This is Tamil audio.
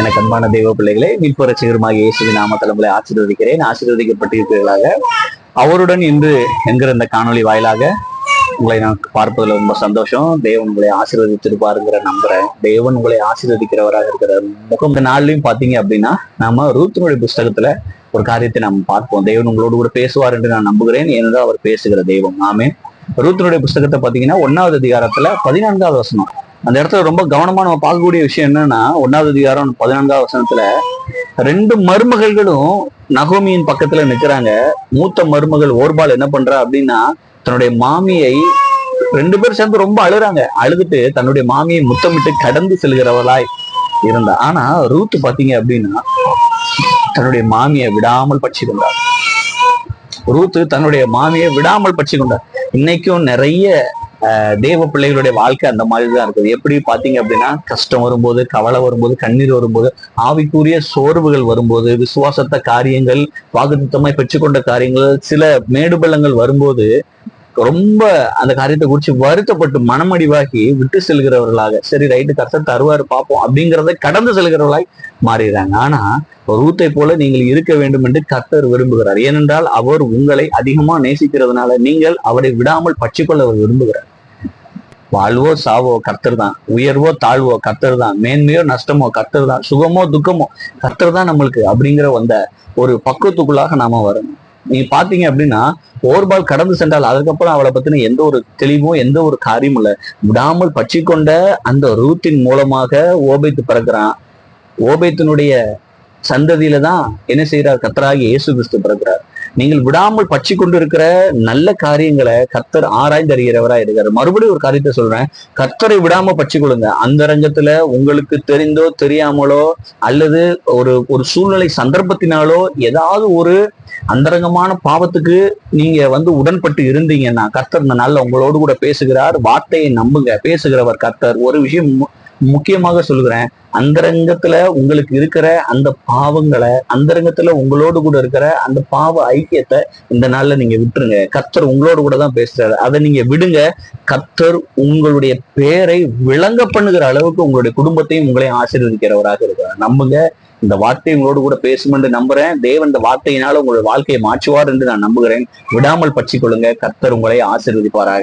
எனக்கு அன்பான தெய்வ பிள்ளைகளே மீட்பு ரசிகருமாக இயேசுவி நாமத்தில் உங்களை ஆசீர்வதிக்கிறேன். ஆசீர்வதிக்கப்பட்டிருக்கிறீர்களாக அவருடன் இன்று என்கிற இந்த காணொளி வாயிலாக உங்களை நான் பார்ப்பதில் ரொம்ப சந்தோஷம். தேவன் உங்களை ஆசீர்வதித்திருப்பாருங்கிற நம்புறேன். தேவன் உங்களை ஆசீர்வதிக்கிறவராக இருக்கிற முகம் இந்த நாள்லயும் பாத்தீங்க அப்படின்னா நாம ரூத்தினுடைய புஸ்தகத்துல ஒரு காரியத்தை நாம் பார்ப்போம். தேவன் உங்களோடு கூட பேசுவார் என்று நான் நம்புகிறேன். ஏனென்றால் அவர் பேசுகிற தெய்வம். ஆமே ரூத்தினுடைய புஸ்தகத்தை பாத்தீங்கன்னா ஒன்னாவது அதிகாரத்துல பதினான்காவது வசனம். அந்த இடத்துல ரொம்ப கவனமா நம்ம பார்க்கக்கூடிய விஷயம் என்னன்னா ஒன்னாவது அதிகாரம் பதினான்காவது வசனத்துல ரெண்டு மருமகள்களும் நகோமியின் பக்கத்துல நிக்கிறாங்க. மூத்த மருமகள் ஓர்பால் என்ன பண்றா அப்படின்னா தன்னுடைய மாமியை ரெண்டு பேரும் சேர்ந்து ரொம்ப அழுறாங்க. அழுதுட்டு தன்னுடைய மாமியை முத்தமிட்டு கடந்து செல்கிறவளாய் இருந்தா. ஆனா ரூத் பாத்தீங்க அப்படின்னா தன்னுடைய மாமியை விடாமல் பட்சி கொண்டார். ரூத்து தன்னுடைய மாமியை விடாமல் பட்சி கொண்டார். இன்னைக்கும் நிறைய தேவ பிள்ளைகளுடைய வாழ்க்கை அந்த மாதிரி தான் இருக்குது. எப்படி பார்த்தீங்க அப்படின்னா கஷ்டம் வரும்போது கவலை வரும்போது கண்ணீர் வரும்போது ஆவிக்குரிய சோர்வுகள் வரும்போது விசுவாசத்த காரியங்கள் வாக்குத்தமாய் பெற்றுக்கொண்ட காரியங்கள் சில மேடுபள்ளங்கள் வரும்போது ரொம்ப அந்த காரியத்தை குறித்து வருத்தப்பட்டு மனமடிவாகி விட்டு செல்கிறவர்களாக சரி ரைட்டு கஷ்டம் தருவார் பார்ப்போம் அப்படிங்கிறத கடந்து செல்கிறவர்களாய் மாறிடுறாங்க. ஆனா ரூத்தை போல நீங்கள் இருக்க வேண்டும் என்று கர்த்தர் விரும்புகிறார். ஏனென்றால் அவர் உங்களை அதிகமா நேசிக்கிறதுனால நீங்கள் அவரை விடாமல் பற்றிக்கொள்ள அவர் விரும்புகிறார். வாழ்வோ சாவோ கர்த்தர் தான் உயர்வோ தாழ்வோ கர்த்தர் தான் மேன்மையோ நஷ்டமோ கர்த்தர் தான் சுகமோ துக்கமோ கர்த்தர் தான் நம்மளுக்கு அப்படிங்கிற வந்த ஒரு பக்குவத்துக்குள்ளாக நாம வரணும். நீங்க பாத்தீங்க அப்படின்னா ஓர்பால் கடந்து சென்றால் அதுக்கப்புறம் அவளை பத்தின எந்த ஒரு தெளிவும் எந்த ஒரு காரியமும் இல்ல. விடாமல் பற்றி கொண்ட அந்த ரூத்தின் மூலமாக ஓபைத்து பிறக்கிறான். ஓபைத்தினுடைய சந்ததியில தான் என்ன செய்யறார் கத்தராகி இயேசு கிறிஸ்து பிறக்கிறார். நீங்கள் விடாமல் பற்றி கொண்டிருக்கிற நல்ல காரியங்களை கர்த்தர் ஆராய்ந்து அறிகிறவரா இருக்காரு. மறுபடியும் ஒரு காரியத்தை சொல்றேன். கர்த்தரை விடாம பற்றி கொள்ளுங்க. அந்த ரங்கத்துல உங்களுக்கு தெரிந்தோ தெரியாமலோ அல்லது ஒரு ஒரு சூழ்நிலை சந்தர்ப்பத்தினாலோ ஏதாவது ஒரு அந்தரங்கமான பாவத்துக்கு நீங்க வந்து உடன்பட்டு இருந்தீங்கன்னா கர்த்தர் இந்த நாள்ல உங்களோடு கூட பேசுகிறார் வார்த்தையை நம்புங்க. பேசுகிறவர் கர்த்தர். ஒரு விஷயம் முக்கியமாக சொல்கிறேன் அந்தரங்கத்துல உங்களுக்கு இருக்கிற அந்த பாவங்களை அந்தரங்கத்துல உங்களோடு கூட இருக்கிற அந்த பாவ ஐக்கியத்தை இந்த நாள்ல நீங்க விட்டுருங்க. கர்த்தர் உங்களோடு கூட தான் பேசுறாரு. அதை நீங்க விடுங்க. கர்த்தர் உங்களுடைய பேரை விளங்க பண்ணுகிற அளவுக்கு உங்களுடைய குடும்பத்தையும் உங்களையும் ஆசீர்வதிக்கிறவராக இருக்கிறார். நம்புங்க. இந்த வார்த்தை உங்களோடு கூட பேசும் என்று நம்புறேன். தேவன் இந்த வார்த்தையினால உங்களுடைய வாழ்க்கையை மாற்றுவார் என்று நான் நம்புகிறேன். விடாமல் பற்றி கொள்ளுங்க கத்தர் உங்களை ஆசீர்வதிப்பாராக.